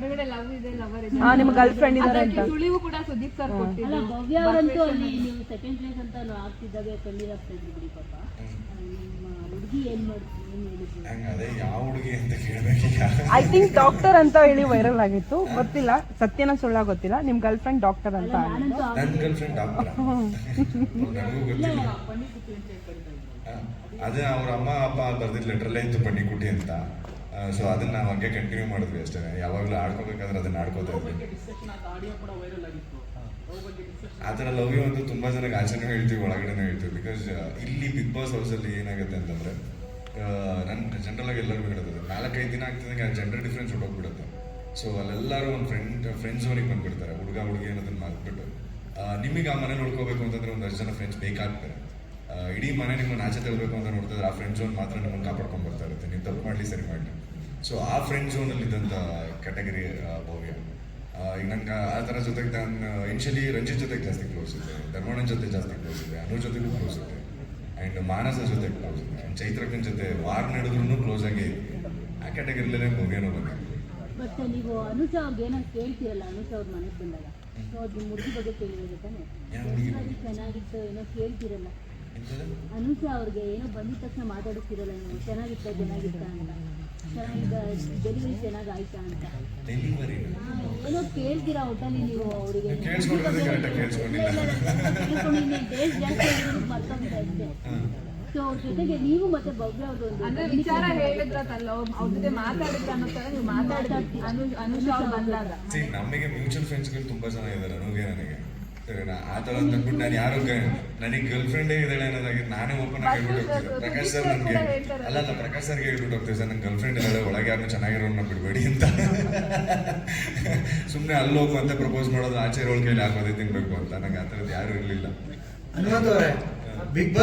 ಹೊರಗಡೆ ಲವ್ ಇದೆ ಲವರ್ ಹಾ, ನಿಮ್ಮ ಗರ್ಲ್ ಫ್ರೆಂಡ್ ಅಂತ. ಸುಳಿವು ಕೂಡ ಸುದೀಪ್ ಸರ್ ಅಲ್ಲ ಕೊಟ್ಟಿದ್ರು ಭವ್ಯ ಅವರಂತೂ ಅಲ್ಲಿ ನೀವು ಸೆಕೆಂಡ್ ಪ್ಲೇಸ್ ಅಂತ ಆಗ್ತಿದ್ದಾಗ ಕಣ್ಣೀರ್ ಬಿಡಿ ಪಾಪ. ನಿಮ್ಮ ಹುಡುಗಿ ಏನ್ ಮಾಡ್ತೀವಿ ಏನ್ ಹೇಳಿದ್ರು ಹಂಗ ಅದೇ ಯಾವ ಹುಡುಗಿ ಅಂತ ಕೇಳ್ಬೇಕೀಗ ಐ ಥಿಂಕ್ ಡಾಕ್ಟರ್ ಅಂತ ಹೇಳಿ ವೈರಲ್ ಆಗಿತ್ತು. ಗೊತ್ತಿಲ್ಲ. ಸತ್ಯನ ಸುಳ್ಳ ಗೊತ್ತಿಲ್ಲ. ನಿಮ್ ಗರ್ಲ್ ಫ್ರೆಂಡ್ ಡಾಕ್ಟರ್ ಅಂತ ಆಗಿತ್ತು. ನಾನಂತೂ ಆ- ನನ್ನ ಗರ್ಲ್ ಫ್ರೆಂಡ್ ಡಾಕ್ಟರ್ ನನಗೂ ಗೊತ್ತಿಲ್ಲ. ಅದೇ ಅವ್ರ ಅಮ್ಮ ಅಪ್ಪ ಬರ್ದಿದ್ ಲೆಟ್ರಲ್ಲೇ ಇತ್ತು ಪಣ್ಣಿಕುಟಿ ಅಂತ. ಸೊ ಅದನ್ನ ನಾವು ಹಂಗೆ ಕಂಟಿನ್ಯೂ ಮಾಡಿದ್ವಿ ಅಷ್ಟೇ ಯಾವಾಗಲೂ ಆಡ್ಕೋಬೇಕಾದ್ರೆ ಅದನ್ನ ಆಡ್ಕೋತಾ ಇದ್ವಿ. ಆ ಥರ ಲವ್ ಯು ಅಂತೂ ತುಂಬ ಜನಕ್ಕೆ ಆಚೆನೂ ಹೇಳ್ತೀವಿ, ಒಳಗಡೆನೂ ಹೇಳ್ತೀವಿ. ಬಿಕಾಸ್ ಇಲ್ಲಿ ಬಿಗ್ ಬಾಸ್ ಹೌಸಲ್ಲಿ ಏನಾಗುತ್ತೆ ಅಂತಂದರೆ ನನ್ನ ಜನರಲ್ ಆಗಿ ಎಲ್ಲರಿಗೂ ಹೇಳೋದು ನಾಲ್ಕೈದು ದಿನ ಆಗ್ತಿದ್ದಂಗೆ ಆ ಜೆಂಡರ್ ಡಿಫ್ರೆನ್ಸ್ ಹೊಡೋಗ್ಬಿಡುತ್ತೆ ಸೊ ಅಲ್ಲೆಲ್ಲರೂ ಒಂದು ಫ್ರೆಂಡ್ ಫ್ರೆಂಡ್ಸ್ ಅವ್ರಿಗೆ ಬಂದ್ಬಿಡ್ತಾರೆ, ಹುಡುಗ ಹುಡುಗಿ ಅನ್ನೋದನ್ನ ಮಾಡ್ಬಿಟ್ಟು ನಿಮಗೆ ಆ ಮನೆ ನೋಡ್ಕೋಬೇಕು ಅಂತಂದ್ರೆ ಒಂದು ಅಷ್ಟು ಜನ ಫ್ರೆಂಡ್ಸ್ ಬೇಕಾಗ್ತಾರೆ ಇಡೀ ಮನೆ ನಿಮ್ಮನ್ನು ಆಚೆ ತರಬೇಕು ಅಂತ ನೋಡ್ತಿದ್ರೆ ಆ ಫ್ರೆಂಡ್ ಝೋನ್ ಮಾತ್ರ ನಿಮ್ಮನ್ನು ಕಾಪಾಡ್ಕೊಂಡು ಬರ್ತಾ ಇರುತ್ತೆ. ನೀವು ತಪ್ಪು ಮಾಡಲಿ ಸರಿ ಮಾಡಲಿ. ಸೊ ಆ ಫ್ರೆಂಡ್ ಝೋನಲ್ಲಿ ಇದ್ದಂಥ ಕ್ಯಾಟಗರಿ ಭವ್ಯ. ಈಗ ನಂಗೆ ಆ ಥರ ಜೊತೆಗೆ ನಾನು ಇನ್ಶಿಯಲಿ ರಂಜಿತ್ ಜೊತೆಗೆ ಜಾಸ್ತಿ ಕ್ಲೋಸ್ ಇದೆ ಧರ್ಮಣ್ಣನ ಜೊತೆ ಜಾಸ್ತಿ ಕ್ಲೋಸ್ ಇದೆ ಅನು ಜೊತೆಗೂ ಕ್ಲೋಸ್ ಇದೆ ಆ್ಯಂಡ್ ಮಾನಸ ಜೊತೆ ಕ್ಲೋಸ್ ಇದೆ ಆ್ಯಂಡ್ ಚೈತ್ರಕ್ಕನ ಜೊತೆ ವಾರ್ ನಡೆದ್ರೂ ಕ್ಲೋಸ್ ಆಗಿ ಆ ಕ್ಯಾಟಗರಿಲೇ ಭವ್ಯನೂ ಬಂದಿದೆ ಮತ್ತೆ ನೀವು ಅನುಜ ಅವ್ರಿಗೆ ಏನೋ ಕೇಳ್ತೀರಲ್ಲ ಅನುಜ ಅವ್ರ ಮನೆಗೆ ಬಂದಾಗ? ಸೊ ಅದು ಬಗ್ಗೆ ಕೇಳಿದ್ರೆ ತಾನೆ? ಚೆನ್ನಾಗಿತ್ತು ಏನೋ ಕೇಳ್ತಿರಲ್ಲ? ಅನುಷ ಅವ್ರಿಗೆ ಏನೋ ಬಂದಿದ ತಕ್ಷಣ ಮಾತಾಡ್ತಿರಲ್ಲ ನೀವು? ಚೆನ್ನಾಗಿತ್ತ ಚೆನ್ನಾಗಿತ್ತ ಅಂತ. ಚೆನ್ನಾಗಿದ್ದ ಡೆಲಿವರಿ ಚೆನ್ನಾಗಿ ಆಯ್ತಾ ಅಂತ ಡೆಲಿವರಿ ಏನೋ ಕೇಳ್ತೀರಾ ಒಟ್ಟಲ್ಲಿ ನೀವು ಅವರಿಗೆ? ಟೇಸ್ಟ್ ಜಾಸ್ತಿ ಮತ್ತೊಂದು ಅಷ್ಟೇ. ಸೊ ಅವ್ರ ಜೊತೆಗೆ ನೀವು ಮತ್ತೆ ಭವ್ಯ ಅವ್ರದ್ದು ಒಂದು ಅಂದ್ರೆ ವಿಚಾರ ಹೇಳಿದ್ರಲ್ಲ ಅವ್ರ ಜೊತೆ ಮಾತಾಡಿದ್ರ ಅನ್ನೋ ತರ ನೀವು ಮಾತಾಡ್ತಾ ಅನು ಅನುಷ ಅವ್ರು ಬಂದಾಗ. ನಮಗೆ ಮ್ಯೂಚುವಲ್ ಫ್ರೆಂಡ್ಸ್ಗಳು ತುಂಬಾ ಜನ ಇದ್ದಾರೆ ನನಗೆ ನನಗೆ. ಸರಿನಾ ಆ ಥರ ಅಂತ ಅಂದ್ಬಿಟ್ಟು ನಾನು ಯಾರು ನನಗೆ ಗರ್ಲ್ ಫ್ರೆಂಡೇ ಇದ್ದಾಳೆ ಅನ್ನೋದಾಗಿ ನಾನೇ ಓಪನ್ ಆಗಿ ಹೇಳ್ಬಿಟ್ಟು ಹೋಗ್ತೀನಿ ಪ್ರಕಾಶ್ ಸರ್ ನನಗೆ ಅಲ್ಲ ಅಲ್ಲ ಪ್ರಕಾಶ್ ಸರ್ಗೆ ಹೇಳ್ಬಿಟ್ಟು ಹೋಗ್ತೀವಿ ಸರ್. ನನ್ನ ಗರ್ಲ್ ಫ್ರೆಂಡ್ ಇದ್ದಾಳೆ ಒಳಗೆ ಯಾರು ಚೆನ್ನಾಗಿರೋನ್ನ ಬಿಡಬೇಡಿ ಅಂತ. ಸುಮ್ಮನೆ ಅಲ್ಲಿ ಹೋಗು ಅಂತ ಪ್ರಪೋಸ್ ಮಾಡೋದು ಆಚೆ ಇರೋಳ ಕೈಲಿ ಹಾಕೋದೇ ತಿನ್ಬೇಕು ಅಂತ. ನಂಗೆ ಆ ಥರದ್ದು ಯಾರು ಇರಲಿಲ್ಲ. Big boss